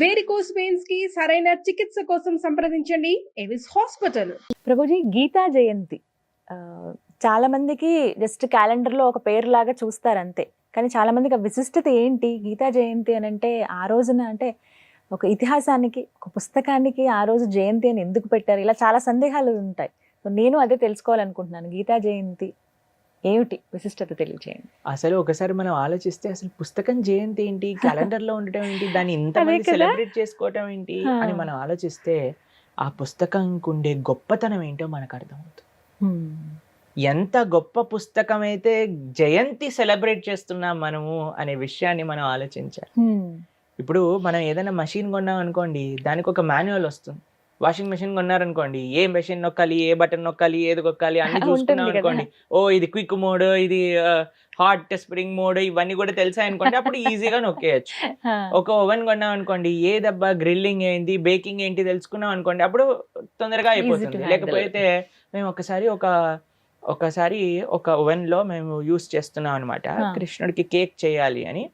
Varicose పెయిన్స్కి సరైన చికిత్స కోసం సంప్రదించండి. ఎవిస్ హాస్పిటల్ ప్రభుజీ గీతా జయంతి. చాలా మందికి జస్ట్ క్యాలెండర్లో ఒక పేరు లాగా చూస్తారు అంతే కానీ చాలా మందికి ఆ విశిష్టత ఏంటి? గీతా జయంతి అని అంటే ఆ రోజున అంటే ఒక ఇతిహాసానికి ఒక పుస్తకానికి ఆ రోజు జయంతి అని ఎందుకు పెట్టారు? ఇలా చాలా సందేహాలు ఉంటాయి. సో నేను అదే తెలుసుకోవాలనుకుంటున్నాను. గీతా జయంతి ఏమిటి విశిష్టత తెలియజేయండి అసలు ఒకసారి మనం ఆలోచిస్తే అసలు పుస్తకం జయంతి ఏంటి? క్యాలెండర్లో ఉండటం ఏంటి? దాన్ని ఇంతమంది కదా. సెలబ్రేట్ చేసుకోవటం ఏంటి. అని మనం ఆలోచిస్తే ఆ పుస్తకంకు ఉండే గొప్పతనం ఏంటో మనకు అర్థమవుతుంది. ఎంత గొప్ప పుస్తకం అయితే జయంతి సెలబ్రేట్ చేస్తున్నాం మనము అనే విషయాన్ని మనం ఆలోచించాలి. ఇప్పుడు మనం ఏదైనా మషిన్ కొన్నాం అనుకోండి దానికి ఒక మాన్యువల్ వస్తుంది. వాషింగ్ మెషిన్ కొన్నారనుకోండి ఏ మెషిన్ నొక్కాలి ఏ బటన్ నొక్కాలి ఏది నొక్కాలి అన్ని చూసుకున్నాం. అనుకోండి ఓ ఇది క్విక్ మోడ్ ఇది హాట్ స్ప్రింగ్ మోడ్ ఇవన్నీ కూడా తెలిసాయి అనుకోండి అప్పుడు ఈజీగా నొక్కేయచ్చు ఒక ఓవెన్ కొన్నాం అనుకోండి ఏ దెబ్బ గ్రిల్లింగ్ ఏంటి బేకింగ్ ఏంటి తెలుసుకున్నాం అనుకోండి అప్పుడు తొందరగా అయిపోతుంది. లేకపోతే మేము ఒకసారి ఒక ఒకసారి ఒక ఓవెన్లో మేము యూస్ చేస్తున్నాం అనమాట. కృష్ణుడికి కేక్ చేయాలి అని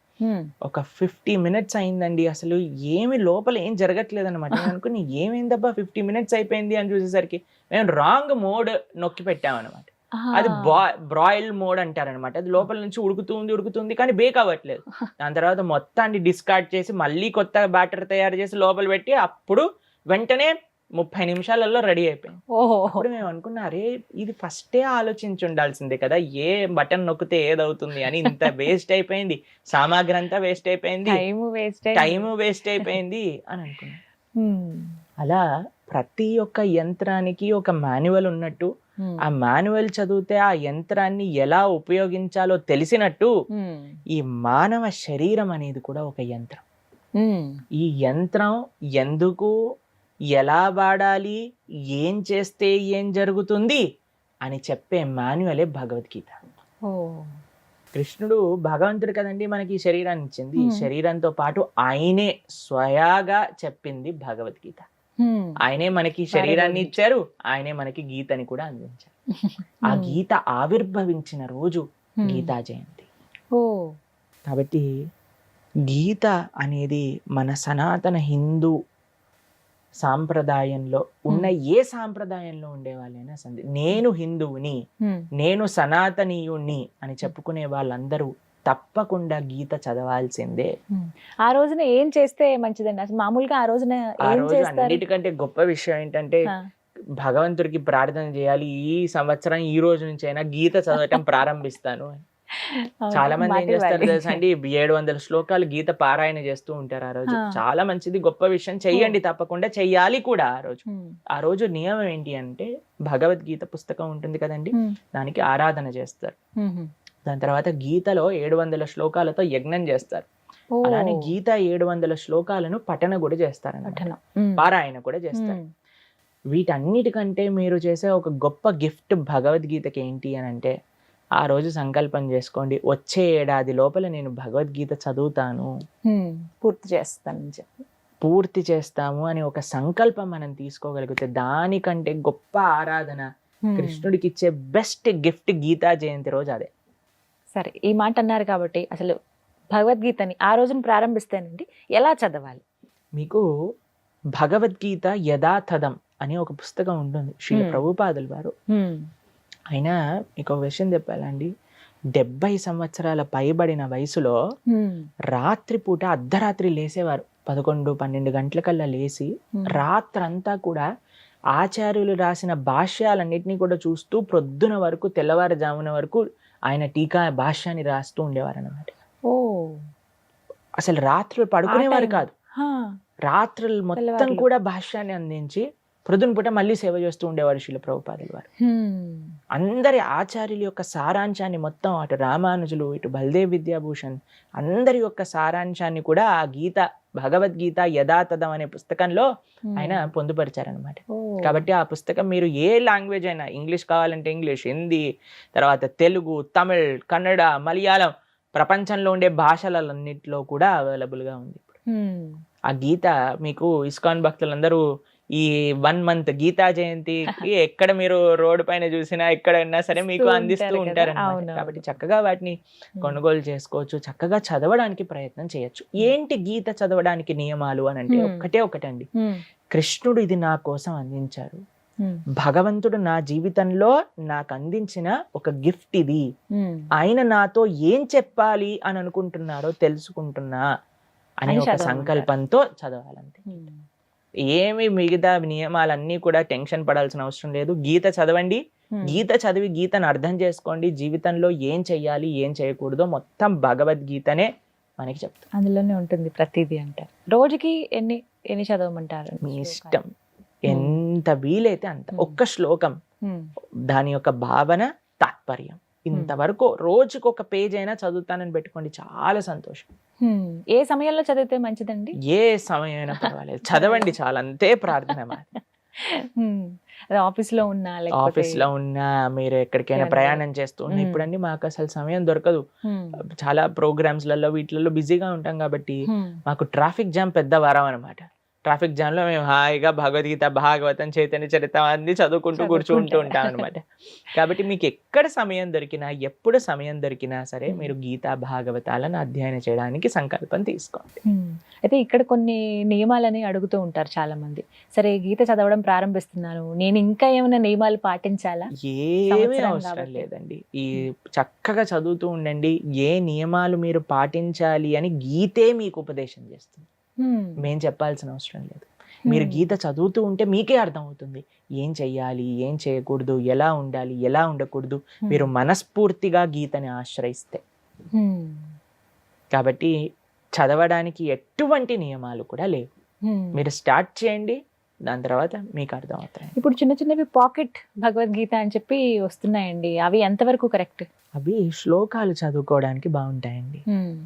ఒక ఫిఫ్టీ మినిట్స్ అయిందండి. అసలు ఏమి లోపల ఏం జరగట్లేదు అనమాట అనుకుని ఏమైందబ్బా ఫిఫ్టీ మినిట్స్ అయిపోయింది అని చూసేసరికి మేము రాంగ్ మోడ్ నొక్కి పెట్టామన్నమాట. అది బ్రాయిల్ మోడ్ అంటారనమాట అది లోపల నుంచి ఉడుకుతుంది ఉడుకుతుంది కానీ బేక్ అవ్వట్లేదు. దాని తర్వాత మొత్తాన్ని డిస్కార్డ్ చేసి మళ్ళీ కొత్త బ్యాటర్ తయారు చేసి లోపల పెట్టి అప్పుడు వెంటనే ముప్పై నిమిషాలలో రెడీ అయిపోయింది ఓహో. అప్పుడు మేము అనుకున్నా అరే ఇది ఫస్టే ఆలోచించి ఉండాల్సిందే కదా ఏ బటన్ నొక్కితే ఏదవుతుంది అని ఇంత వేస్ట్ అయిపోయింది సామాగ్రి అంతా వేస్ట్ అయిపోయింది టైం వేస్ట్ టైం వేస్ట్ అయిపోయింది అని అనుకున్నా. అలా ప్రతి ఒక్క యంత్రానికి ఒక మాన్యువల్ ఉన్నట్టు ఆ మాన్యువల్ చదివితే ఆ యంత్రాన్ని ఎలా ఉపయోగించాలో తెలిసినట్టు ఈ మానవ శరీరం అనేది కూడా ఒక యంత్రం. ఈ యంత్రం ఎందుకు ఎలా వాడాలి? ఏం చేస్తే ఏం జరుగుతుంది? అని చెప్పే మాన్యువలే భగవద్గీత. కృష్ణుడు భగవంతుడు కదండి మనకి ఈ శరీరాన్ని ఇచ్చింది. ఈ. శరీరంతో పాటు ఆయనే స్వయాగా చెప్పింది భగవద్గీత. ఆయనే మనకి శరీరాన్ని. ఇచ్చారు. ఆయనే మనకి గీతని కూడా అందించారు. ఆ గీత ఆవిర్భవించిన రోజు గీతా జయంతి. ఓ. కాబట్టి గీత అనేది మన సనాతన హిందూ సాంప్రదాయంలో ఉన్న ఏ సాంప్రదాయంలో ఉండే వాళ్ళైనా సంది నేను హిందువుని నేను సనాతనీయుణ్ణి అని చెప్పుకునే వాళ్ళందరూ తప్పకుండా గీత చదవాల్సిందే. ఆ రోజున ఏం చేస్తే మంచిదండి? అసలు మామూలుగా ఆ రోజున ఆ రోజు అన్నిటికంటే గొప్ప విషయం ఏంటంటే భగవంతుడికి ప్రార్థన చేయాలి ఈ సంవత్సరం ఈ రోజు నుంచి అయినా గీత చదవటం ప్రారంభిస్తాను చాలా మంది ఏం చేస్తారు. తెలుసా అండి? ఏడు వందల శ్లోకాలు గీత పారాయణ చేస్తూ ఉంటారు ఆ రోజు. చాలా మంచిది గొప్ప విషయం. చెయ్యండి తప్పకుండా చెయ్యాలి కూడా ఆ రోజు. ఆ రోజు నియమం ఏంటి అంటే భగవద్గీత పుస్తకం ఉంటుంది కదండి? దానికి ఆరాధన చేస్తారు. దాని తర్వాత గీతలో ఏడు వందల శ్లోకాలతో యజ్ఞం చేస్తారు. అలానే గీత ఏడు వందల శ్లోకాలను పఠన కూడా చేస్తారు పారాయణ కూడా చేస్తారు. వీటన్నిటికంటే మీరు చేసే ఒక గొప్ప గిఫ్ట్ భగవద్గీతకి ఏంటి అని అంటే ఆ రోజు సంకల్పం చేసుకోండి. వచ్చే ఏడాది లోపల నేను భగవద్గీత చదువుతాను. పూర్తి చేస్తానని చెప్పి. పూర్తి చేస్తాము అని ఒక సంకల్పం మనం తీసుకోగలిగితే దానికంటే గొప్ప ఆరాధన కృష్ణుడికి ఇచ్చే బెస్ట్ గిఫ్ట్ గీతా జయంతి రోజు అదే. సరే ఈ మాట అన్నారు కాబట్టి అసలు భగవద్గీతని ఆ రోజున ప్రారంభిస్తానండి. ఎలా చదవాలి? మీకు భగవద్గీత యథాతథం అనే ఒక పుస్తకం ఉంటుంది. శ్రీ. ప్రభుపాదులు వారు. అయినా మీకు విషయం చెప్పాలండి. డెబ్బై సంవత్సరాల పైబడిన వయసులో రాత్రిపూట అర్ధరాత్రి లేసేవారు. పదకొండు పన్నెండు గంటలకల్లా లేచి రాత్రంతా కూడా ఆచార్యులు రాసిన భాష్యాలన్నింటినీ కూడా చూస్తూ ప్రొద్దున వరకు తెల్లవారుజామున వరకు ఆయన టీకా భాష్యాన్ని రాస్తూ ఉండేవారు అనమాట ఓ. అసలు రాత్రులు పడుకునేవారు. కాదు. రాత్రులు మొత్తం. కూడా భాష్యాన్ని అందించి ప్రొద్దున పూట మళ్ళీ సేవ చేస్తూ ఉండేవారు శిల ప్రభుపాదులు వారు. ఉమ్, అందరి ఆచార్యుల యొక్క సారాంశాన్ని మొత్తం అటు రామానుజులు ఇటు బల్దేవ్ విద్యాభూషణ్ అందరి యొక్క సారాంశాన్ని కూడా ఆ గీత భగవద్గీత యథాతథం అనే పుస్తకంలో ఉమ్, ఆయన పొందుపరిచారనమాట కాబట్టి ఆ పుస్తకం మీరు ఏ లాంగ్వేజ్ అయినా ఇంగ్లీష్ కావాలంటే ఇంగ్లీష్ హిందీ తర్వాత తెలుగు తమిళ్ కన్నడ మలయాళం ప్రపంచంలో ఉండే భాషలన్నింటిలో కూడా అవైలబుల్గా ఉంది ఇప్పుడు. ఉమ్, ఆ గీత మీకు ఇస్కాన్ భక్తులందరూ ఈ వన్ మంత్ గీతా జయంతికి ఎక్కడ మీరు రోడ్డు పైన చూసినా ఎక్కడ ఉన్నా సరే మీకు అందిస్తూ ఉంటారు. కాబట్టి చక్కగా వాటిని కొనుగోలు చేసుకోవచ్చు చక్కగా చదవడానికి ప్రయత్నం చేయొచ్చు. ఏంటి గీత చదవడానికి నియమాలు అని అంటే. ఒక్కటే ఒకటండి. కృష్ణుడు ఇది నా కోసం అందించారు. భగవంతుడు నా జీవితంలో నాకు అందించిన ఒక గిఫ్ట్ ఇది. ఆయన నాతో ఏం చెప్పాలి అని అనుకుంటున్నారో తెలుసుకుంటున్నా అనే ఒక. సంకల్పంతో చదవాలంతే. ఉమ్. ఏమి మిగతా నియమాలన్నీ కూడా టెన్షన్ పడాల్సిన అవసరం లేదు. గీత చదవండి. గీత చదివి గీతను అర్థం చేసుకోండి. జీవితంలో ఏం చెయ్యాలి ఏం చేయకూడదో మొత్తం భగవద్గీతనే మనకి చెప్తాం అందులోనే ఉంటుంది ప్రతిదీ అంటారు రోజుకి ఎన్ని ఎన్ని చదవమంటారు? మీ ఇష్టం. ఎంత వీలైతే అంత. ఒక్క శ్లోకం. దాని యొక్క భావన తాత్పర్యం. ఇంతవరకు రోజుకు ఒక పేజ్ అయినా చదువుతానని పెట్టుకోండి చాలా సంతోషం. ఏ సమయంలో చదివితే మంచిదండి? ఏ సమయం అయినా పర్వాలేదు. చదవండి చాలా అంతే ప్రార్థన మాది. ఉమ్. అది ఆఫీస్లో ఉన్నా ఆఫీస్లో ఉన్నా మీరు ఎక్కడికైనా ప్రయాణం చేస్తూ ఉన్నా మ్మ్. ఇప్పుడండి మాకు అసలు సమయం దొరకదు. చాలా ప్రోగ్రామ్స్లలో వీటిలలో బిజీగా ఉంటాం కాబట్టి మాకు ట్రాఫిక్ జామ్ పెద్ద వరం అనమాట ట్రాఫిక్ జామ్లో మేము హాయిగా భగవద్గీత భాగవతం చైతన్య చరిత అన్ని చదువుకుంటూ కూర్చుంటూ. ఉంటాం అనమాట కాబట్టి మీకు ఎక్కడ సమయం దొరికినా ఎప్పుడు సమయం దొరికినా సరే మీరు గీతా భాగవతాలను అధ్యయనం చేయడానికి సంకల్పం తీసుకోండి. అయితే ఇక్కడ కొన్ని నియమాలని అడుగుతూ ఉంటారు చాలా మంది సరే గీత చదవడం ప్రారంభిస్తున్నాను. నేను ఇంకా ఏమైనా నియమాలు పాటించాలా? ఏమీ అవసరం. లేదండి. ఈ చక్కగా చదువుతూ ఉండండి. ఏ నియమాలు మీరు పాటించాలి అని గీతే మీకు ఉపదేశం చేస్తుంది. మేం చెప్పాల్సిన అవసరం లేదు. మీరు ఉమ్. గీత చదువుతూ ఉంటే మీకే అర్థమవుతుంది. ఏం చెయ్యాలి? ఏం చేయకూడదు? ఎలా ఉండాలి? ఎలా ఉండకూడదు? ఉమ్. మీరు మనస్ఫూర్తిగా గీతని ఆశ్రయిస్తే. కాబట్టి చదవడానికి ఎటువంటి నియమాలు కూడా లేవు. మీరు స్టార్ట్ చేయండి. దాని తర్వాత మీకు అర్థమవుతాయి ఇప్పుడు చిన్న చిన్నవి పాకెట్ భగవద్గీత అని చెప్పి వస్తున్నాయండి అవి ఎంతవరకు కరెక్ట్ అవి శ్లోకాలు చదువుకోవడానికి బాగుంటాయండి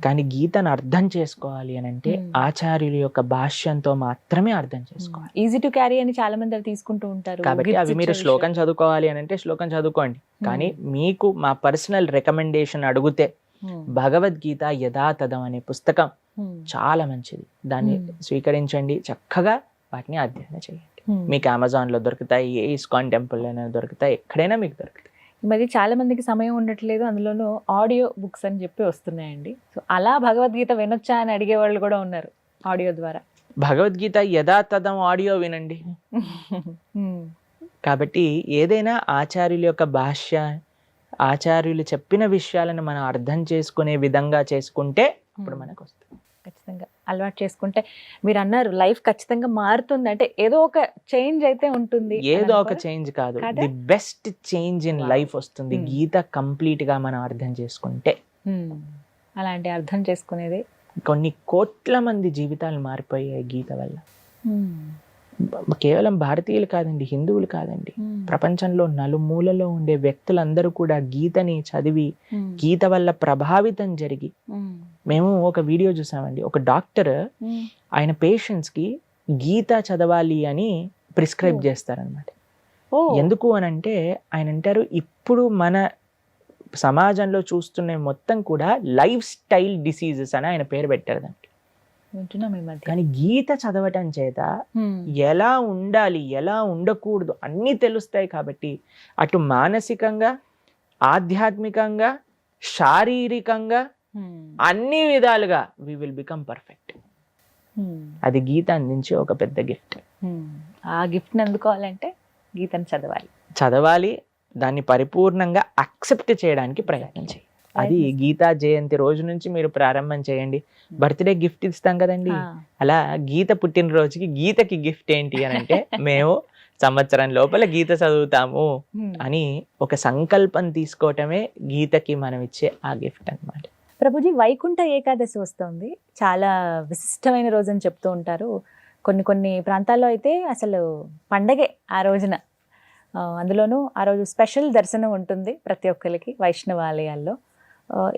కానీ గీతను అర్థం చేసుకోవాలి అని అంటే. ఆచార్యుల యొక్క భాష్యంతో మాత్రమే అర్థం చేసుకోవాలి ఈజీ టు క్యారీ అని చాలా మంది అవి తీసుకుంటూ ఉంటారు కాబట్టి అవి మీరు శ్లోకం. చదువుకోవాలి అని అంటే శ్లోకం చదువుకోండి కానీ. మీకు మా పర్సనల్ రికమెండేషన్ అడిగితే. భగవద్గీత యథాతథం అనే పుస్తకం. చాలా మంచిది దాన్ని. స్వీకరించండి చక్కగా వాటిని అధ్యయనం చేయండి. మీకు అమెజాన్లో దొరుకుతాయి ఏ ఇస్కాన్ టెంపుల్ అయినా దొరుకుతాయి ఎక్కడైనా మీకు దొరుకుతాయి. మధ్య చాలా మందికి సమయం ఉండట్లేదు అందులోనూ ఆడియో బుక్స్ అని చెప్పి వస్తున్నాయండి. సో అలా భగవద్గీత వినొచ్చా అని అడిగే వాళ్ళు కూడా ఉన్నారు ఆడియో ద్వారా. భగవద్గీత యథాతథం ఆడియో వినండి. కాబట్టి ఏదైనా ఆచార్యుల యొక్క భాష్య ఆచార్యులు చెప్పిన విషయాలను మనం అర్థం చేసుకునే విధంగా చేసుకుంటే అప్పుడు మనకు వస్తుంది. ఖచ్చితంగా. అలవాటు చేసుకుంటే మీరు అన్నారు లైఫ్ ఖచ్చితంగా మారుతుంది అంటే ఏదో ఒక చేంజ్ అయితే ఉంటుంది ఏదో ఒక? చేంజ్ కాదు? The best change in. Life వస్తుంది. గీత కంప్లీట్గా మనం అర్థం చేసుకుంటే. అలాంటి అర్థం చేసుకునేది కొన్ని కోట్ల మంది జీవితాలు మారిపోయాయి గీత వల్ల కేవలం భారతీయులు కాదండి హిందువులు కాదండి ఉమ్. ప్రపంచంలో నలుమూలలో ఉండే వ్యక్తులందరూ కూడా గీతని చదివి ఉమ్. గీత వల్ల ప్రభావితం జరిగి ఉమ్. మేము ఒక వీడియో చూసామండి ఒక డాక్టర్. ఆయన పేషెంట్స్కి గీత చదవాలి అని ప్రిస్క్రైబ్ ఓ. చేస్తారనమాట ఓ. ఎందుకు అని అంటే ఆయన అంటారు ఇప్పుడు మన సమాజంలో చూస్తున్న మొత్తం కూడా లైఫ్ స్టైల్ డిసీజెస్ అని ఆయన పేరు పెట్టారు దానికి వింటున్నాం ఈ మధ్య కానీ గీత చదవటం చేత. ఎలా ఉండాలి ఎలా ఉండకూడదు అన్నీ తెలుస్తాయి కాబట్టి అటు మానసికంగా ఆధ్యాత్మికంగా శారీరకంగా. అన్ని విధాలుగా వి విల్ బికమ్ పర్ఫెక్ట్. అది గీత అందించే ఒక పెద్ద గిఫ్ట్. ఆ గిఫ్ట్ని అందుకోవాలంటే గీతను చదవాలి చదవాలి దాన్ని పరిపూర్ణంగా అక్సెప్ట్ చేయడానికి ప్రయత్నం చేయాలి అది గీతా జయంతి రోజు నుంచి మీరు ప్రారంభం చేయండి. బర్త్డే గిఫ్ట్ ఇస్తాం కదండి. అలా గీత పుట్టినరోజుకి గీతకి గిఫ్ట్ ఏంటి అని అంటే మేము సంవత్సరం లోపల గీత చదువుతాము ఉమ్. అని ఒక సంకల్పం తీసుకోవటమే గీతకి మనం ఇచ్చే ఆ గిఫ్ట్ అన్నమాట. ప్రభుజీ వైకుంఠ ఏకాదశి వస్తుంది. చాలా విశిష్టమైన రోజు అని చెప్తూ ఉంటారు. కొన్ని కొన్ని ప్రాంతాల్లో అయితే అసలు పండగే ఆ రోజున. అందులోనూ ఆ రోజు స్పెషల్ దర్శనం ఉంటుంది ప్రతి ఒక్కరికి వైష్ణవ ఆలయాల్లో ఆ,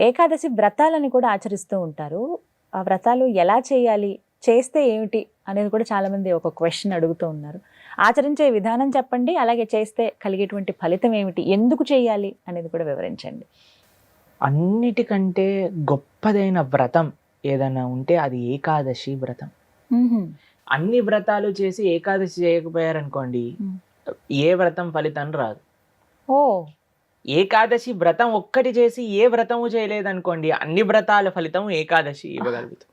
ఏకాదశి వ్రతాలని కూడా ఆచరిస్తూ ఉంటారు. ఆ వ్రతాలు ఎలా చేయాలి చేస్తే ఏమిటి అనేది కూడా చాలామంది ఒక క్వశ్చన్ అడుగుతూ ఉన్నారు. ఆచరించే విధానం చెప్పండి అలాగే చేస్తే కలిగేటువంటి ఫలితం ఏమిటి ఎందుకు చేయాలి అనేది కూడా వివరించండి. అన్నిటికంటే గొప్పదైన వ్రతం ఏదైనా ఉంటే అది ఏకాదశి వ్రతం. అన్ని వ్రతాలు చేసి ఏకాదశి చేయకపోయారనుకోండి. ఏ వ్రతం ఫలితం రాదు. ఓ. ఏకాదశి వ్రతం ఒక్కటి చేసి ఏ వ్రతము చేయలేదనుకోండి అన్ని వ్రతాల ఫలితం ఏకాదశి ఇవ్వగలుగుతాం.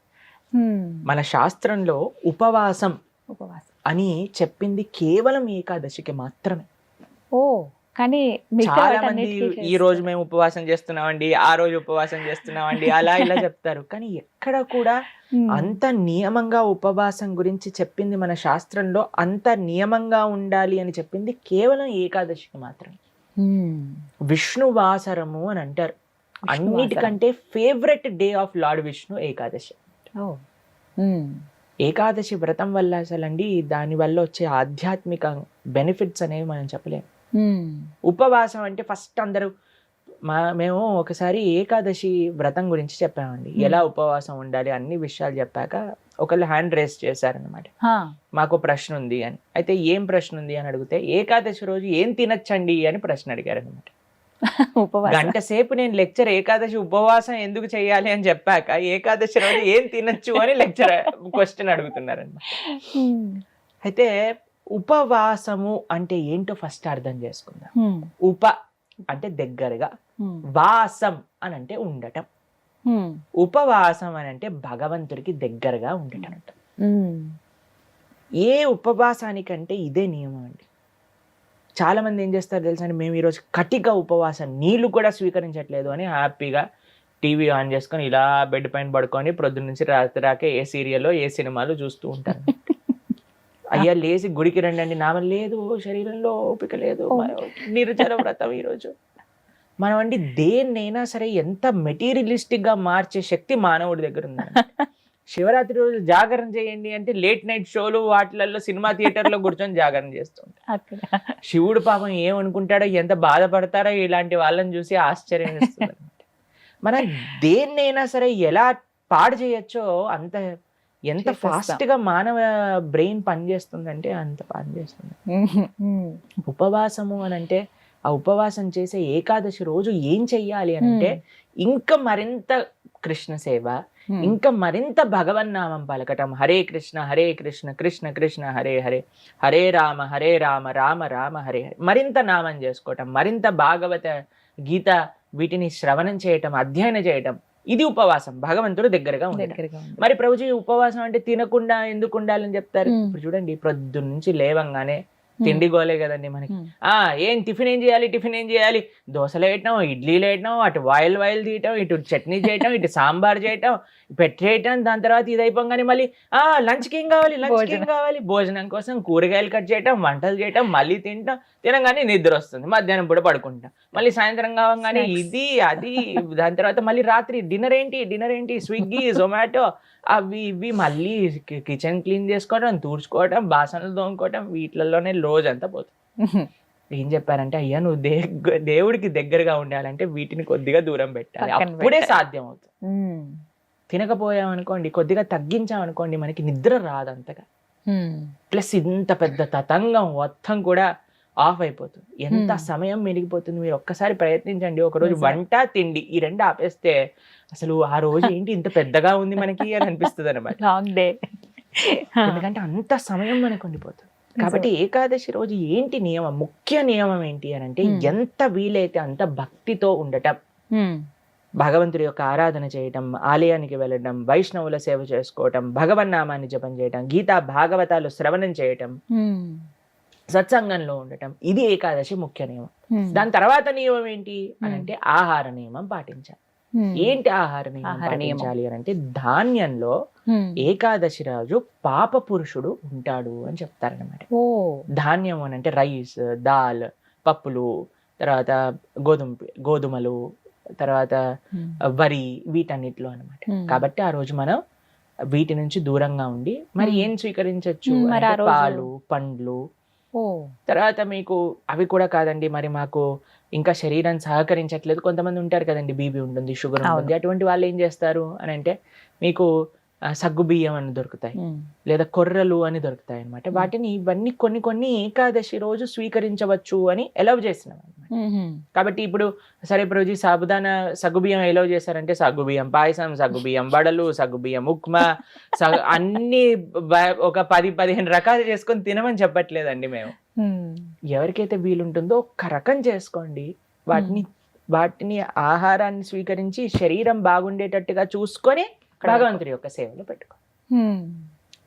మన శాస్త్రంలో ఉపవాసం ఉపవాసం. అని చెప్పింది కేవలం ఏకాదశికి మాత్రమే. ఓ కానీ చాలా మంది ఈ రోజు మేము ఉపవాసం చేస్తున్నామండి ఆ రోజు ఉపవాసం చేస్తున్నామండి అలా ఇలా చెప్తారు. కానీ ఎక్కడ కూడా. అంత నియమంగా ఉపవాసం గురించి చెప్పింది మన శాస్త్రంలో అంత నియమంగా ఉండాలి అని చెప్పింది కేవలం ఏకాదశికి మాత్రమే. విష్ణువాసరము అని అంటారు. అన్నిటికంటే favourite day of Lord Vishnu Ekadashi. Ekadashi వ్రతం వల్ల అసలండి దాని వల్ల వచ్చే ఆధ్యాత్మిక బెనిఫిట్స్ అనేవి మనం చెప్పలేము. ఉపవాసం అంటే ఫస్ట్ అందరూ మా మేము ఒకసారి ఏకాదశి వ్రతం గురించి చెప్పామండి. ఎలా ఉపవాసం ఉండాలి అన్ని విషయాలు చెప్పాక ఒకళ్ళు హ్యాండ్ రేస్ చేశారనమాట. మాకు ప్రశ్న ఉంది అని అయితే ఏం ప్రశ్న ఉంది అని అడిగితే ఏకాదశి రోజు ఏం తినచ్చండి అని ప్రశ్న అడిగారు అనమాట ఉపవాసం గంట సేపు నేను లెక్చర్ ఏకాదశి ఉపవాసం ఎందుకు చేయాలి అని చెప్పాక ఏకాదశి రోజు ఏం తినచ్చు అని లెక్చర్ క్వశ్చన్ అడుగుతున్నారన్నమాట Hmm. అయితే ఉపవాసము అంటే ఏంటో ఫస్ట్ అర్థం చేసుకుందాం. ఉప అంటే దగ్గరగా. వాసం అని అంటే ఉండటం. ఉపవాసం అని అంటే భగవంతుడికి దగ్గరగా ఉండటం. ఏ ఉపవాసానికంటే ఇదే నియమం అండి. చాలా మంది ఏం చేస్తారు తెలుసా అండి? మేము ఈరోజు కటిక ఉపవాసం నీళ్ళు కూడా స్వీకరించట్లేదు అని హ్యాపీగా టీవీ ఆన్ చేసుకొని ఇలా బెడ్ పైన పడుకొని ప్రొద్దున నుంచి రాత్రి రాకే ఏ సీరియల్లో ఏ సినిమాలు చూస్తూ ఉంటారు. అయ్యా లేచి గుడికి రండి నామ లేదు శరీరంలో ఓపిక లేదు. నిర్జల వ్రతం ఈరోజు. మనం అండి దేన్నైనా సరే ఎంత మెటీరియలిస్టిక్గా మార్చే శక్తి మానవుడి దగ్గర ఉందండి శివరాత్రి రోజు జాగరణ చేయండి అంటే లేట్ నైట్ షోలు వాటిలలో సినిమా థియేటర్లో కూర్చొని జాగరణ చేస్తుంటారు అక్కడ శివుడు పాపం ఏమనుకుంటాడో ఎంత బాధపడతారో ఇలాంటి వాళ్ళని చూసి ఆశ్చర్యం. మనం దేన్నైనా సరే ఎలా పాడు చేయొచ్చో అంత ఎంత చేసేస్తాం. ఫాస్ట్గా మానవ బ్రెయిన్ పనిచేస్తుందంటే అంత పనిచేస్తుంది. ఉపవాసము అని అంటే ఆ ఉపవాసం చేసే ఏకాదశి రోజు ఏం చెయ్యాలి అంటే ఇంకా మరింత కృష్ణ సేవ. ఇంకా మరింత భగవన్నామం పలకటం హరే కృష్ణ హరే కృష్ణ కృష్ణ కృష్ణ హరే హరే హరే రామ హరే రామ రామ రామ హరే హరే మరింత నామం చేసుకోవటం మరింత భాగవత గీత వీటిని శ్రవణం చేయటం అధ్యయనం చేయటం ఇది ఉపవాసం భగవంతుడు దగ్గరగా ఉండటం. మరి ప్రభుజీ ఉపవాసం అంటే తినకుండా ఎందుకు ఉండాలని చెప్తారు. ఇప్పుడు చూడండి ప్రొద్దున నుంచి లేవంగానే. తిండి గోలే కదండి మనకి. ఆ ఏం టిఫిన్ ఏం చేయాలి? టిఫిన్ ఏం చేయాలి? దోశలు వేయటం ఇడ్లీలు వేయటం అటు వాయిల్ వాయిల్ తీయటం ఇటు చట్నీ చేయటం ఇటు సాంబార్ చేయటం పెట్టేయటం దాని తర్వాత ఇది అయిపోగానే మళ్ళీ ఆ లంచ్కి ఏం కావాలి లంచ్కి ఏం. కావాలి భోజనం కోసం కూరగాయలు కట్ చేయటం వంటలు చేయటం మళ్ళీ తింటాం తినగానే నిద్ర వస్తుంది మధ్యాహ్నం పూట పడుకుంటాం మళ్ళీ సాయంత్రం కావగానే. ఇది అది దాని తర్వాత మళ్ళీ రాత్రి డిన్నర్ ఏంటి డిన్నర్ ఏంటి స్విగ్గీ జొమాటో అవి ఇవి మళ్ళీ కిచెన్ క్లీన్ చేసుకోవడం తూడ్చుకోవడం బాసనలు తోముకోవడం వీటిలలోనే రోజంతా పోతుంది. ఏం చెప్పారంటే అయ్యా నువ్వు దే దేవుడికి దగ్గరగా ఉండాలంటే వీటిని కొద్దిగా దూరం పెట్టాలి అప్పుడే. సాధ్యం అవుతుంది. తినకపోయామనుకోండి కొద్దిగా తగ్గించామనుకోండి మనకి నిద్ర రాదు అంతగా. ప్లస్ ఇంత పెద్ద తతంగం మొత్తం కూడా ఆఫ్ అయిపోతుంది ఎంత. సమయం మెరిగిపోతుంది మీరు ఒక్కసారి ప్రయత్నించండి ఒక రోజు నిజం. వంట తిండి ఈ రెండు ఆపేస్తే అసలు ఆ రోజు ఏంటి ఇంత పెద్దగా ఉంది మనకి అని అనిపిస్తుంది అనమాట లాంగ్ డే ఎందుకంటే అంత సమయం మనకు ఉండిపోతుంది కాబట్టి ఏకాదశి రోజు ఏంటి నియమం ముఖ్య నియమం ఏంటి అని అంటే. ఎంత వీలైతే అంత భక్తితో ఉండటం. భగవంతుడి యొక్క ఆరాధన చేయటం ఆలయానికి వెళ్ళడం వైష్ణవుల సేవ చేసుకోవటం భగవన్నామాన్ని జపం చేయటం గీతా భాగవతాలు శ్రవణం చేయటం. సత్సంగంలో ఉండటం ఇది ఏకాదశి ముఖ్య నియమం. దాని తర్వాత నియమం ఏంటి అని. అంటే ఆహార నియమం పాటించాలి. ఏంటి ఆహార నియమం ఆహార నియమం. పాటించాలి అని అంటే ధాన్యంలో. ఏకాదశి రాజు పాప పురుషుడు ఉంటాడు అని చెప్తారనమాట ధాన్యం అని అంటే రైస్ దాల్ పప్పులు తర్వాత గోధుమ గోధుమలు తర్వాత Hmm. వరి వీటన్నిటిలో అనమాట Hmm. కాబట్టి ఆ రోజు మనం వీటి నుంచి దూరంగా ఉండి మరి Hmm. ఏం స్వీకరించవచ్చు పాలు పండ్లు తర్వాత మీకు అవి కూడా కాదండి మరి మాకు ఇంకా శరీరం సహకరించట్లేదు కొంతమంది ఉంటారు కదండి బీపీ ఉంటుంది షుగర్. ఉంటుంది అటువంటి వాళ్ళు ఏం చేస్తారు అని అంటే మీకు సగ్గుబియ్యం అని దొరుకుతాయి. లేదా కొర్రలు అని దొరుకుతాయి అనమాట వాటిని ఇవన్నీ కొన్ని కొన్ని ఏకాదశి రోజు స్వీకరించవచ్చు అని ఎలవ్ చేసినాం. కాబట్టి ఇప్పుడు సరే ప్రభుజీ సాబుదాన సగ్గుబియ్యం ఎలవ్ చేశారంటే సగ్గుబియ్యం పాయసం సగ్గుబియ్యం వడలు సగ్గుబియ్యం సగ్ అన్ని ఒక పది పదిహేను రకాలు చేసుకొని తినమని చెప్పట్లేదండి మేము. ఎవరికైతే వీలుంటుందో ఒక్క రకం చేసుకోండి. వాటిని వాటిని ఆహారాన్ని స్వీకరించి శరీరం బాగుండేటట్టుగా చూసుకొని భగవంతుడి యొక్క సేవలో పెట్టుకో.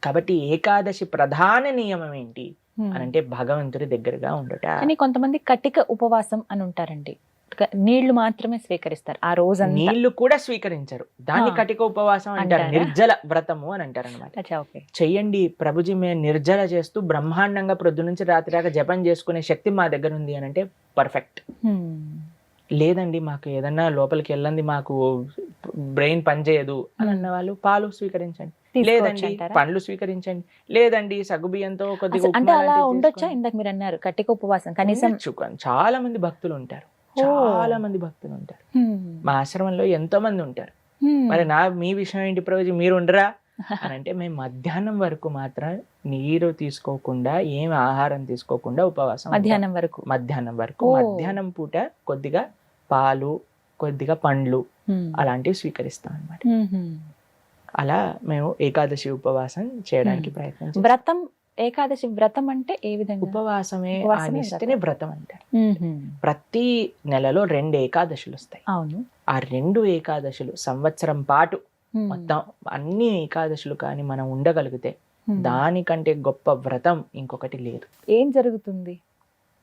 కాబట్టి ఏకాదశి ప్రధాన నియమం ఏంటి. అని అంటే భగవంతుడి దగ్గరగా ఉండుట కానీ కొంతమంది కటిక ఉపవాసం అని ఉంటారండి నీళ్ళు మాత్రమే స్వీకరిస్తారు ఆ రోజంతా నీళ్ళు కూడా స్వీకరించరు దాన్ని. కటిక ఉపవాసం అంటారు? నిర్జల వ్రతము అని అంటారు అనమాట చెయ్యండి ప్రభుజీ మేము నిర్జల చేస్తూ బ్రహ్మాండంగా ప్రొద్దు నుంచి రాత్రి దాకా జపం చేసుకునే శక్తి మా దగ్గర ఉంది అని అంటే పర్ఫెక్ట్. లేదండి మాకు ఏదన్నా లోపలికి వెళ్ళండి మాకు బ్రెయిన్ పనిచేయదు అని అన్న వాళ్ళు పాలు స్వీకరించండి లేదండి? పండ్లు స్వీకరించండి లేదండి సగ్గుబియ్యంతో కొద్దిగా అంటే అలా ఉండొచ్చా. ఇందాక మీరు అన్నారు ఉపవాసం కనీసం. చాలా మంది భక్తులు ఉంటారు. చాలా మంది భక్తులు ఉంటారు. మా ఆశ్రమంలో ఎంతో మంది ఉంటారు. మరి నా మీ విషయం ఏంటి ప్రభుజీ మీరు ఉండరా అని అంటే మేము మధ్యాహ్నం వరకు మాత్రం నీరు తీసుకోకుండా ఏం ఆహారం తీసుకోకుండా ఉపవాసం. మధ్యాహ్నం వరకు మధ్యాహ్నం వరకు. మధ్యాహ్నం పూట కొద్దిగా పాలు కొద్దిగా పండ్లు. అలాంటివి స్వీకరిస్తాం అన్నమాట ఉమ్. అలా మేము ఏకాదశి ఉపవాసం చేయడానికి ప్రయత్నం. వ్రతం ఏకాదశి వ్రతం అంటే ఏ విధంగా ఉపవాసమే ఆనిస్తేనే వ్రతం అంటారు. ప్రతి నెలలో రెండు ఏకాదశులు వస్తాయి అవును ఆ రెండు ఏకాదశులు సంవత్సరం పాటు. మొత్తం అన్ని ఏకాదశులు కానీ మనం ఉండగలిగితే. దానికంటే గొప్ప వ్రతం ఇంకొకటి లేదు ఏం జరుగుతుంది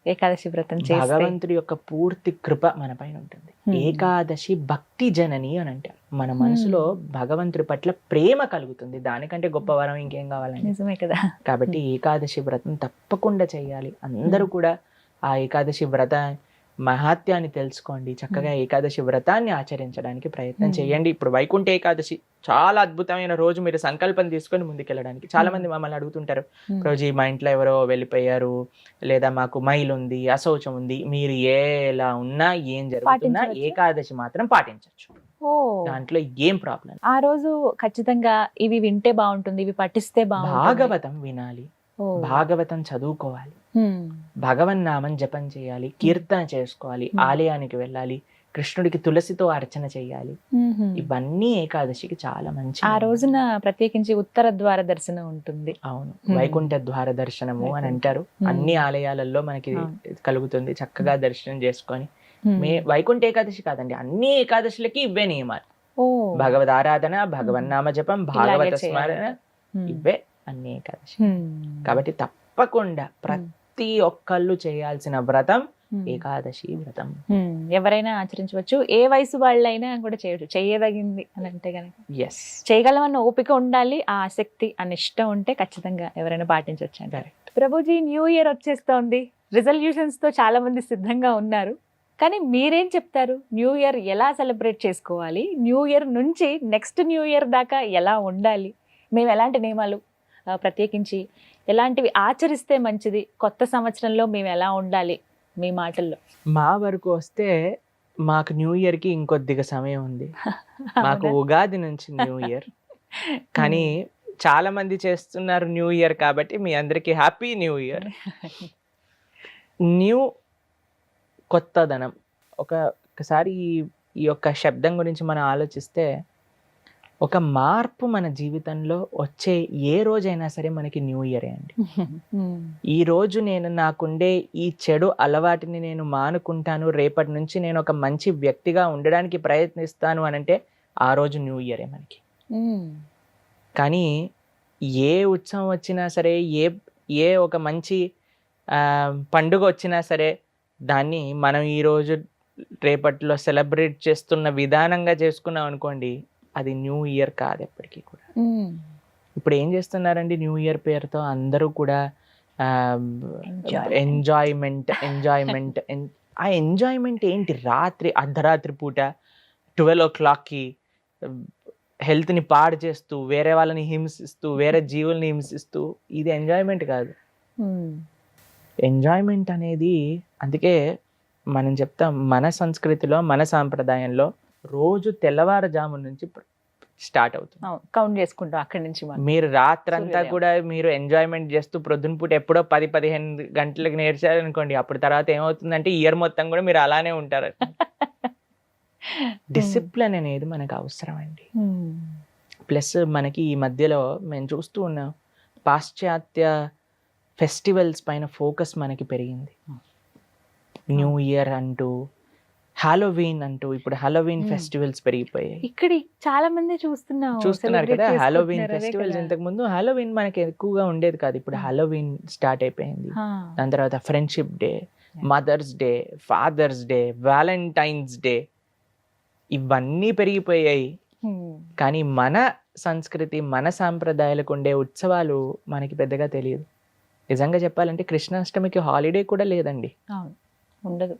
ఏకాదశి వ్రతం చేస్తే భగవంతుడి యొక్క పూర్తి కృప మన పైన ఉంటుంది. ఏకాదశి భక్తి జనని అని అంటారు. మన మనసులో భగవంతుడి పట్ల ప్రేమ కలుగుతుంది. దానికంటే గొప్ప వరం ఇంకేం కావాలండి? నిజమే కదా. కాబట్టి ఏకాదశి వ్రతం తప్పకుండా చేయాలి. అందరూ కూడా ఆ ఏకాదశి వ్రత మహాత్యాన్ని తెలుసుకోండి. చక్కగా ఏకాదశి వ్రతాన్ని ఆచరించడానికి ప్రయత్నం. చేయండి. ఇప్పుడు వైకుంఠ ఏకాదశి చాలా అద్భుతమైన రోజు. మీరు సంకల్పం తీసుకొని ముందుకెళ్ళడానికి. చాలా మంది మమ్మల్ని అడుగుతుంటారు. రోజు మా ఇంట్లో ఎవరో వెళ్ళిపోయారు. లేదా మాకు మైల్ ఉంది అశౌచం ఉంది. మీరు ఎలా ఉన్నా ఏం జరుగుతున్నా? ఏకాదశి మాత్రం పాటించవచ్చు. దాంట్లో ఏం ప్రాబ్లం ఆ రోజు ఖచ్చితంగా ఇవి వింటే బాగుంటుంది ఇవి పఠిస్తే బాగుంటుంది. భాగవతం వినాలి. భాగవతం చదువుకోవాలి. భగవన్ నామం జపం చేయాలి కీర్తన చేసుకోవాలి. ఆలయానికి వెళ్ళాలి కృష్ణుడికి తులసితో అర్చన చేయాలి. ఇవన్నీ ఏకాదశికి చాలా మంచి ఆ రోజున ప్రత్యేకించి ఉత్తర ద్వార దర్శనం ఉంటుంది అవును. వైకుంఠ ద్వార దర్శనము అని. అంటారు. అన్ని ఆలయాలలో మనకి. కలుగుతుంది చక్కగా దర్శనం చేసుకొని. మే వైకుంఠ ఏకాదశి కాదండి అన్ని ఏకాదశులకి ఇవే నియమాలు భగవద్ ఆరాధన భగవన్ నామ జపం భాగవత. స్మరణ. ఇవే అన్ని ఏకాదశి. కాబట్టి తప్పకుండా ప్రతి ఒక్కళ్ళు చేయాల్సిన వ్రతం. ఏకాదశి వ్రతం. ఎవరైనా ఆచరించవచ్చు. ఏ వయసు వాళ్ళైనా కూడా చేయవచ్చు చేయదగింది అని అంటే కనుక ఎస్ చేయగలమన్న ఓపిక ఉండాలి. ఆ ఆసక్తి ఆ నిష్ట ఉంటే ఖచ్చితంగా ఎవరైనా పాటించవచ్చు అంటారు. ప్రభుజీ న్యూ ఇయర్ వచ్చేస్తోంది. రిజల్యూషన్స్తో చాలా మంది సిద్ధంగా ఉన్నారు. కానీ మీరేం చెప్తారు? న్యూ ఇయర్ ఎలా సెలబ్రేట్ చేసుకోవాలి? న్యూ ఇయర్ నుంచి నెక్స్ట్ న్యూ ఇయర్ దాకా ఎలా ఉండాలి? మేము ఎలాంటి నియమాలు ప్రత్యేకించి ఎలాంటివి ఆచరిస్తే మంచిది. కొత్త సంవత్సరంలో మేము ఎలా ఉండాలి మీ మాటల్లో? మా వరకు వస్తే మాకు న్యూ ఇయర్కి ఇంకొద్దిగా సమయం ఉంది. మాకు? ఉగాది నుంచి న్యూ ఇయర్. కానీ చాలా మంది చేస్తున్నారు న్యూ ఇయర్ కాబట్టి మీ అందరికి హ్యాపీ న్యూ ఇయర్. న్యూ కొత్తదనం. ఒక ఒకసారి ఈ- ఈ యొక్క శబ్దం గురించి మనం ఆలోచిస్తే ఒక మార్పు మన జీవితంలో వచ్చే ఏ రోజైనా సరే మనకి న్యూ ఇయరే అండి. ఈ రోజు నేను నాకుండే ఈ చెడు అలవాటిని నేను మానుకుంటాను రేపటి నుంచి నేను ఒక మంచి వ్యక్తిగా ఉండడానికి ప్రయత్నిస్తాను అని అంటే ఆ రోజు న్యూ ఇయరే మనకి. కానీ ఏ ఉత్సవం వచ్చినా సరే ఏ ఏ ఒక మంచి పండుగ వచ్చినా సరే దాన్ని మనం ఈరోజు రేపట్లో సెలబ్రేట్ చేస్తున్న విధానంగా చేసుకున్నాం అనుకోండి అది న్యూ ఇయర్ కాదు ఎప్పటికీ కూడా. ఇప్పుడు ఏం చేస్తున్నారండి న్యూ ఇయర్ పేరుతో అందరూ కూడా. ఎంజాయ్మెంట్ ఎంజాయ్మెంట్ ఆ ఎంజాయ్మెంట్ ఏంటి రాత్రి అర్ధరాత్రి పూట ట్వెల్వ్ ఓ క్లాక్కి హెల్త్ని పాడు చేస్తూ వేరే వాళ్ళని హింసిస్తూ వేరే జీవుల్ని హింసిస్తూ ఇది ఎంజాయ్మెంట్ కాదు. ఎంజాయ్మెంట్ అనేది అందుకే మనం చెప్తాం మన సంస్కృతిలో మన సాంప్రదాయంలో రోజు తెల్లవారుజాము నుంచి స్టార్ట్ అవుతుంది. కౌంట్ చేసుకుంటాం అక్కడి నుంచి మీరు రాత్రంతా. కూడా మీరు ఎంజాయ్మెంట్ చేస్తూ ప్రొద్దున పూట ఎప్పుడో పది పదిహేను గంటలకు నేర్చారు అనుకోండి అప్పుడు తర్వాత ఏమవుతుందంటే ఇయర్ మొత్తం కూడా మీరు అలానే ఉంటారు. డిసిప్లిన్ అనేది మనకు అవసరం అండి. ప్లస్ మనకి ఈ మధ్యలో మేము చూస్తూ ఉన్నాం పాశ్చాత్య ఫెస్టివల్స్ పైన ఫోకస్ మనకి పెరిగింది. న్యూ ఇయర్ అంటూ హాలోవీన్ అంటూ ఇప్పుడు హాలోవీన్. ఫెస్టివల్స్ పెరిగిపోయాయి ఇక్కడ చాలా మంది చూస్తున్నాం చూస్తున్నారు celebrate కదా హాలోవీన్ ఫెస్టివల్స్. ఇంతకు ముందు హాలోవీన్ మనకి ఎక్కువగా ఉండేది కాదు ఇప్పుడు. హాలోవీన్ స్టార్ట్ అయిపోయింది దాని తర్వాత friendship day. Mother's day father's day Valentine's day ఇవన్నీ పెరిగిపోయాయి. కానీ మన సంస్కృతి మన సాంప్రదాయాలకు ఉండే ఉత్సవాలు మనకి పెద్దగా తెలియదు నిజంగా చెప్పాలంటే కృష్ణాష్టమికి హాలిడే కూడా లేదండి ఉండదు.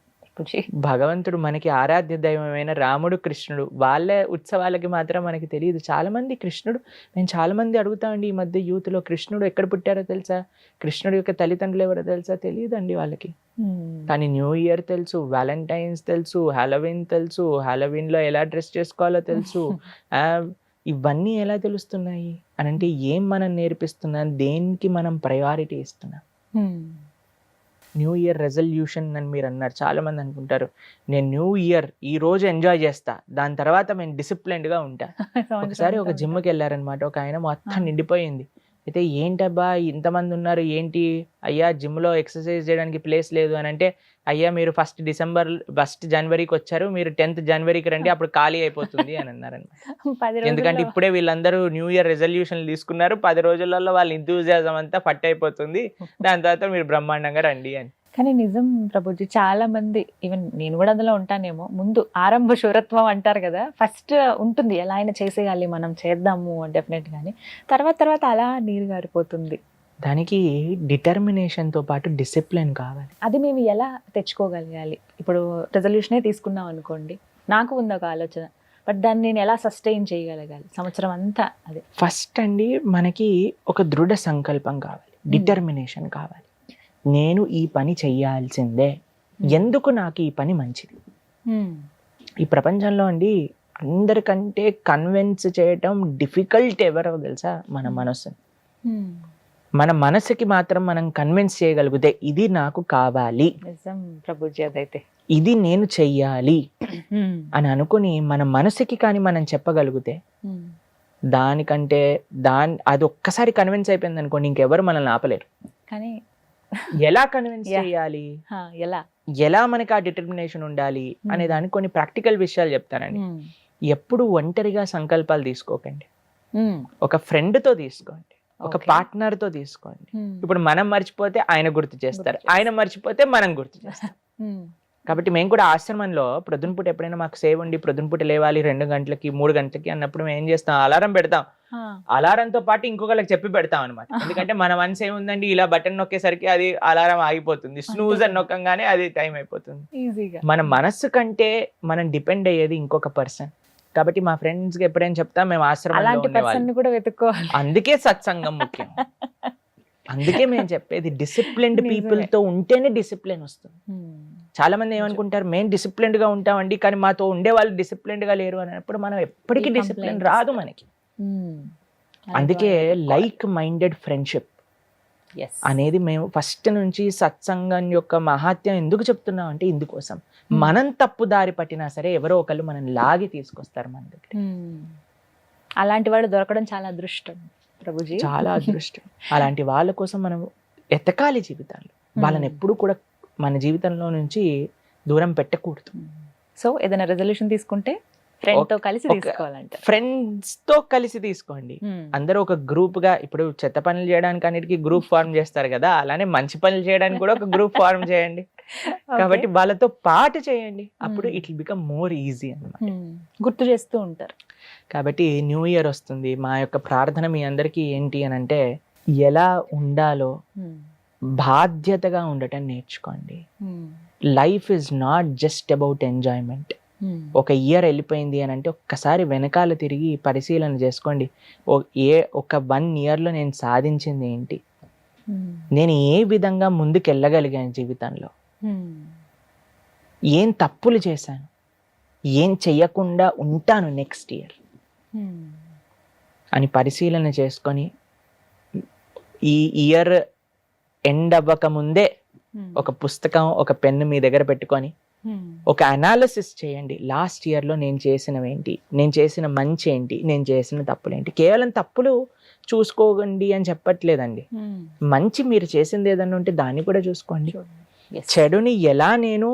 భగవంతుడు మనకి ఆరాధ్య దైవమైన రాముడు కృష్ణుడు వాళ్ళ ఉత్సవాలకి మాత్రం మనకి తెలియదు. చాలా మంది కృష్ణుడు నేను చాలా మంది అడుగుతామండి ఈ మధ్య యూత్లో కృష్ణుడు ఎక్కడ పుట్టారో తెలుసా? కృష్ణుడు యొక్క తల్లిదండ్రులు ఎవరో తెలుసా? తెలియదండి వాళ్ళకి. Hmm. కానీ న్యూ ఇయర్ తెలుసు వ్యాలంటైన్స్ తెలుసు హాలోవిన్ తెలుసు హాలోవిన్లో ఎలా డ్రెస్ చేసుకోవాలో తెలుసు. ఇవన్నీ ఎలా తెలుస్తున్నాయి? అని అంటే ఏం మనం నేర్పిస్తున్నాం? దేనికి మనం ప్రయారిటీ ఇస్తున్నాం. న్యూ ఇయర్ రెజల్యూషన్ అని మీరు అన్నారు. చాలా మంది అనుకుంటారు నేను న్యూ ఇయర్ ఈ రోజు ఎంజాయ్ చేస్తా దాని తర్వాత నేను డిసిప్లైన్డ్గా ఉంటా. ఒకసారి ఒక జిమ్కి వెళ్ళారనమాట ఒక ఆయన మొత్తం. నిండిపోయింది. అయితే ఏంటబ్బా ఇంతమంది ఉన్నారు ఏంటి? అయ్యా జిమ్లో ఎక్సర్సైజ్ చేయడానికి ప్లేస్ లేదు అని అంటే అయ్యా మీరు ఫస్ట్ డిసెంబర్ ఫస్ట్ జనవరికి వచ్చారు మీరు టెన్త్ జనవరికి రండి అప్పుడు ఖాళీ అయిపోతుంది అని అన్నారనమాట. పది ఎందుకంటే ఇప్పుడే వీళ్ళందరూ న్యూ ఇయర్ రెజల్యూషన్ తీసుకున్నారు పది రోజులలో వాళ్ళ ఇంతూజియాజం అంతా పట్టు అయిపోతుంది దాని తర్వాత మీరు బ్రహ్మాండంగా రండి అని. కానీ నిజం ప్రభుజీ చాలా మంది ఈవెన్ నేను కూడా అందులో ఉంటానేమో ముందు ఆరంభ శూరత్వం అంటారు కదా ఫస్ట్ ఉంటుంది ఎలా అయినా చేసేయాలి మనం చేద్దాము డెఫినెట్ గానీ తర్వాత తర్వాత అలా నీరు గారిపోతుంది. దానికి determination తో పాటు డిసిప్లిన్ కావాలి. అది మేము ఎలా తెచ్చుకోగలగాలి? ఇప్పుడు రెజల్యూషనే తీసుకున్నాం అనుకోండి నాకు ఉంది ఒక ఆలోచన బట్ దాన్ని నేను ఎలా సస్టైన్ చేయగలగాలి? సంవత్సరం అంతా అదే. ఫస్ట్ అండి మనకి ఒక దృఢ సంకల్పం కావాలి డిటర్మినేషన్ కావాలి. నేను ఈ పని చెయ్యాల్సిందే. ఎందుకు నాకు ఈ పని మంచిది? ఈ ప్రపంచంలో అండి అందరికంటే కన్విన్స్ చేయటం డిఫికల్ట్ ఎవరో తెలుసా? మన మనసు మన మనసుకి మాత్రం మనం కన్విన్స్ చేయగలిగితే ఇది నాకు కావాలి. ఇది నేను చెయ్యాలి. అని అనుకుని మన మనసుకి కానీ మనం చెప్పగలిగితే దానికంటే దాని అది ఒక్కసారి కన్విన్స్ అయిపోయింది అనుకోండి ఇంకెవరు మనల్ని ఆపలేరు. కానీ ఎలా కన్విన్స్. చేయాలి? ఎలా? ఎలా మనకి ఆ డిటర్మినేషన్ ఉండాలి అనే Hmm. దానికి కొన్ని ప్రాక్టికల్ విషయాలు చెప్తానండి. ఎప్పుడు ఒంటరిగా సంకల్పాలు తీసుకోకండి. ఒక friend తో తీసుకోండి. ఒక. పార్ట్నర్తో తీసుకోండి. ఇప్పుడు మనం మర్చిపోతే ఆయన గుర్తు చేస్తారు. ఆయన మర్చిపోతే మనం గుర్తు చేస్తాం. కాబట్టి మేము కూడా ఆశ్రమంలో ప్రొద్దున పూట ఎప్పుడైనా మాకు సేవ్ ఉండి ప్రొద్దున పూట లేవాలి రెండు గంటలకి మూడు గంటలకి అన్నప్పుడు మేము ఏం చేస్తాం? అలారం పెడతాం. అలారంతో పాటు ఇంకొకరికి చెప్పి పెడతాం అనమాట ఎందుకంటే మన మనసు ఏముందండి? ఇలా బటన్ నొక్కేసరికి అది అలారం ఆగిపోతుంది. స్నూజ్ అని నొక్కంగానే అది టైం అయిపోతుంది. ఈజీగా. మన మనస్సు కంటే మనం డిపెండ్ అయ్యేది ఇంకొక పర్సన్. కాబట్టి మా ఫ్రెండ్స్కి ఎప్పుడైనా చెప్తా మేము పర్సన్ కూడా వెతుక్కోవాలి. అందుకే సత్సంగం ముఖ్యం. అందుకే మేము చెప్పేది డిసిప్లిన్డ్. పీపుల్తో ఉంటేనే డిసిప్లిన్ వస్తుంది. చాలా మంది ఏమనుకుంటారు? మేము డిసిప్లిన్డ్గా ఉంటామండి కానీ మాతో ఉండే వాళ్ళు డిసిప్లిన్డ్గా లేరు అన్నప్పుడు మనం ఎప్పటికీ డిసిప్లిన్ రాదు మనకి. అందుకే లైక్ మైండెడ్ ఫ్రెండ్షిప్ అనేది మేము ఫస్ట్ నుంచి సత్సంగం యొక్క మహాత్యం ఎందుకు చెప్తున్నాం అంటే ఇందుకోసం. మనం తప్పు దారి పట్టినా సరే ఎవరో ఒకళ్ళు మనం లాగి తీసుకొస్తారు మన దగ్గర అలాంటి వాడు దొరకడం చాలా అదృష్టం ప్రభుజీ. చాలా అదృష్టం. అలాంటి వాళ్ళ కోసం మనం ఎతకాలి జీవితాల్లో. వాళ్ళని ఎప్పుడు కూడా మన జీవితంలో నుంచి దూరం పెట్టకూడదు. సో ఏదైనా రెజల్యూషన్ తీసుకుంటే ఫ్రెండ్తో కలిసి తీసుకోవాలంట ఫ్రెండ్స్తో కలిసి తీసుకోండి. అందరూ ఒక గ్రూప్గా ఇప్పుడు చెత్త పనులు చేయడానికి అన్నిటికీ గ్రూప్ ఫార్మ్ చేస్తారు కదా అలానే మంచి పనులు చేయడానికి కూడా ఒక గ్రూప్ ఫార్మ్ చేయండి. కాబట్టి వాళ్ళతో పాటు చేయండి. అప్పుడు. It will become more easy అన్నమాట. గుర్తు చేస్తూ ఉంటారు. కాబట్టి న్యూ ఇయర్ వస్తుంది. మా యొక్క ప్రార్థన మీ అందరికీ ఏంటి అని అంటే ఎలా ఉండాలో బాధ్యతగా ఉండటం నేర్చుకోండి. Life is not just about enjoyment ఒక ఇయర్ వెళ్ళిపోయింది అని అంటే ఒక్కసారి వెనకాల తిరిగి పరిశీలన చేసుకోండి. ఓ- ఏ ఒక వన్ ఇయర్లో నేను సాధించింది ఏంటి? నేను ఏ విధంగా ముందుకు వెళ్ళగలిగాను జీవితంలో ఏం తప్పులు చేశాను? ఏం చెయ్యకుండా ఉంటాను నెక్స్ట్ ఇయర్ అని పరిశీలన చేసుకొని ఈ ఇయర్ ఎండ్ అవ్వక ముందే ఒక పుస్తకం ఒక పెన్ను మీ దగ్గర పెట్టుకొని ఒక అనాలిసిస్ చేయండి. లాస్ట్ ఇయర్లో నేను చేసినవి ఏంటి నేను చేసిన మంచి ఏంటి నేను చేసిన తప్పులు ఏంటి కేవలం తప్పులు చూసుకోకండి అని చెప్పట్లేదండి. మంచి మీరు చేసింది ఏదన్నా ఉంటే దాన్ని కూడా చూసుకోండి. చెడుని ఎలా నేను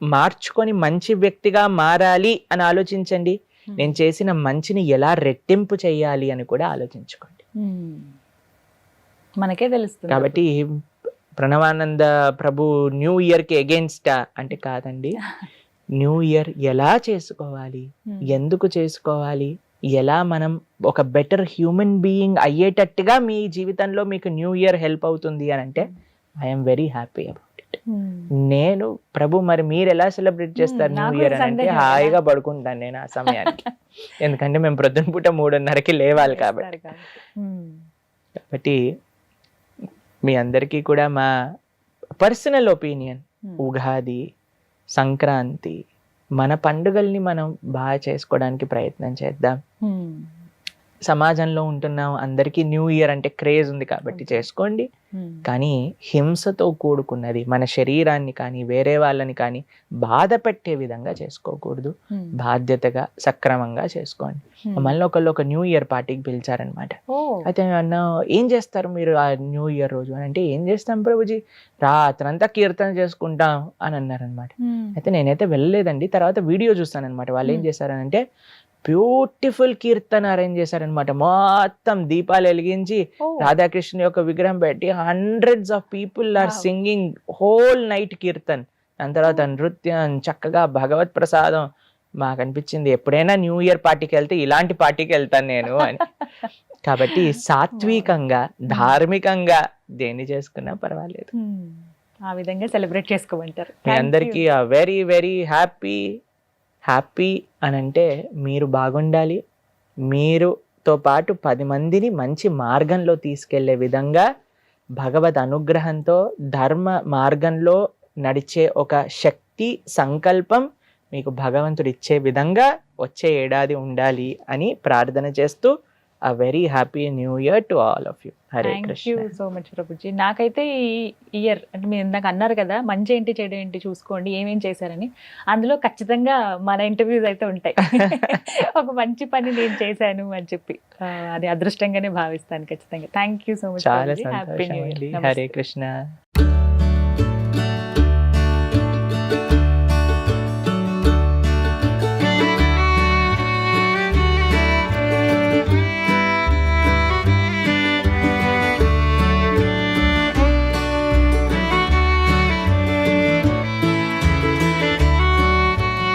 మార్చుకొని మంచి వ్యక్తిగా మారాలి అని ఆలోచించండి. నేను చేసిన మంచిని ఎలా రెట్టింపు చేయాలి అని కూడా ఆలోచించుకోండి. మనకే తెలుస్తుంది. కాబట్టి ప్రణవానంద ప్రభు న్యూ ఇయర్కి అగేన్స్ట్ అంటే కాదండి. న్యూ ఇయర్ ఎలా చేసుకోవాలి? ఎందుకు చేసుకోవాలి? ఎలా మనం ఒక బెటర్ హ్యూమన్ బీయింగ్ అయ్యేటట్టుగా మీ జీవితంలో మీకు న్యూ ఇయర్ హెల్ప్ అవుతుంది అని అంటే I'm very happy about it నేను ప్రభు మరి మీరు ఎలా సెలబ్రేట్ చేస్తారు Hmm, న్యూ ఇయర్ అని అంటే. హాయిగా పడుకుంటాను నేను ఆ సమయానికి. ఎందుకంటే మేము ప్రొద్దున పూట మూడున్నరకి లేవాలి కాబట్టి. కాబట్టి మీ అందరికీ కూడా మా పర్సనల్ ఒపీనియన్ ఉగాది సంక్రాంతి మన పండుగల్ని మనం బాగా చేసుకోవడానికి ప్రయత్నం చేద్దాం. సమాజంలో ఉంటున్నాం అందరికీ న్యూ ఇయర్ అంటే క్రేజ్ ఉంది కాబట్టి చేసుకోండి. కానీ హింసతో కూడుకున్నది మన శరీరాన్ని కానీ వేరే వాళ్ళని కానీ బాధ పెట్టే విధంగా చేసుకోకూడదు. బాధ్యతగా సక్రమంగా చేసుకోండి. మళ్ళీ ఒకళ్ళు ఒక న్యూ ఇయర్ పార్టీకి పిలిచారనమాట అయితే అన్న ఏం చేస్తారు మీరు ఆ న్యూ ఇయర్ రోజు? అని అంటే ఏం చేస్తాం ప్రభుజీ? రాత్రంతా కీర్తన చేసుకుంటాం అని అన్నారనమాట అయితే నేనైతే వెళ్ళలేదండి. తర్వాత వీడియో చూస్తానన్నమాట. వాళ్ళు ఏం Hmm. చేశారనంటే బ్యూటిఫుల్ కీర్తన అరేంజ్ చేశారనమాట మొత్తం దీపాలు వెలిగించి రాధాకృష్ణ యొక్క విగ్రహం పెట్టి hundreds of people are. Singing whole night kirtan. దాని తర్వాత నృత్యం చక్కగా భగవత్ ప్రసాదం మాకు అనిపించింది. ఎప్పుడైనా న్యూ ఇయర్ పార్టీకి వెళ్తే ఇలాంటి పార్టీకి వెళ్తాను నేను అని. కాబట్టి సాత్వికంగా ధార్మికంగా దేన్ని చేసుకున్నా పర్వాలేదు. ఆ విధంగా సెలబ్రేట్ చేసుకోమంటారు. మీ అందరికీ వెరీ వెరీ హ్యాపీ హ్యాపీ అని అంటే మీరు బాగుండాలి. మీరుతో పాటు పది మందిని మంచి మార్గంలో తీసుకెళ్ళే విధంగా భగవద్ అనుగ్రహంతో ధర్మ మార్గంలో నడిచే ఒక శక్తి సంకల్పం మీకు భగవంతుడు ఇచ్చే విధంగా వచ్చే ఏడాది ఉండాలి అని ప్రార్థన చేస్తూ a very happy new year to all of you Hare Krishna so much Prabhuji నాకైతే ఈ ఇయర్ అంటే మీరు ఇందాక అన్నారు కదా మంచి ఏంటి చెడు ఏంటి చూసుకోండి ఏమేం చేశారని. అందులో ఖచ్చితంగా మన ఇంటర్వ్యూస్ అయితే ఉంటాయి. ఒక మంచి పని నేను చేశాను అని చెప్పి. అది అదృష్టంగానే భావిస్తాను ఖచ్చితంగా. Thank you so much happy new year Hare Krishna